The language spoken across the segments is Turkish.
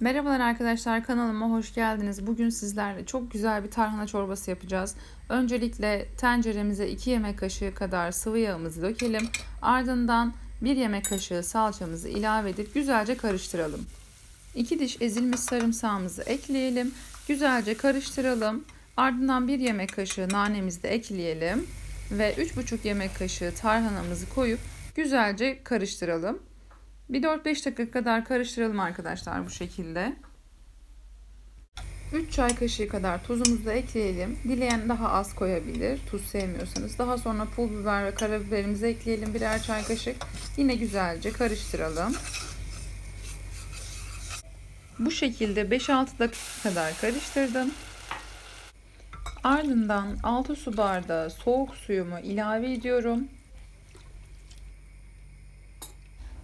Merhabalar arkadaşlar kanalıma hoş geldiniz. Bugün sizlerle çok güzel bir tarhana çorbası yapacağız. Öncelikle tenceremize 2 yemek kaşığı kadar sıvı yağımızı dökelim. Ardından 1 yemek kaşığı salçamızı ilave edip güzelce karıştıralım. 2 diş ezilmiş sarımsağımızı ekleyelim. Güzelce karıştıralım. Ardından 1 yemek kaşığı nanemizi de ekleyelim. Ve 3,5 yemek kaşığı tarhanamızı koyup güzelce karıştıralım. Bir 4-5 dakika kadar karıştıralım arkadaşlar bu şekilde. 3 çay kaşığı kadar tuzumuzu da ekleyelim. Dileyen daha az koyabilir. Tuz sevmiyorsanız. Daha sonra pul biber ve karabiberimizi ekleyelim birer çay kaşık. Yine güzelce karıştıralım. Bu şekilde 5-6 dakika kadar karıştırdım. Ardından 6 su bardağı soğuk suyumu ilave ediyorum.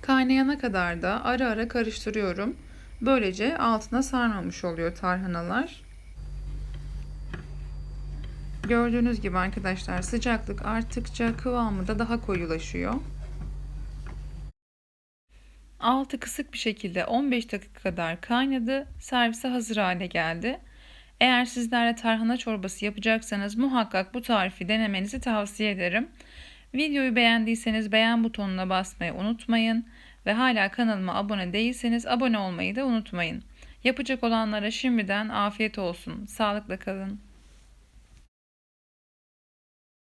Kaynayana kadar da ara ara karıştırıyorum. Böylece altına sarmamış oluyor tarhanalar. Gördüğünüz gibi arkadaşlar sıcaklık arttıkça kıvamı da daha koyulaşıyor. Altı kısık bir şekilde 15 dakika kadar kaynadı. Servise hazır hale geldi. Eğer sizler de tarhana çorbası yapacaksanız muhakkak bu tarifi denemenizi tavsiye ederim. Videoyu beğendiyseniz beğen butonuna basmayı unutmayın ve hala kanalıma abone değilseniz abone olmayı da unutmayın. Yapacak olanlara şimdiden afiyet olsun. Sağlıkla kalın.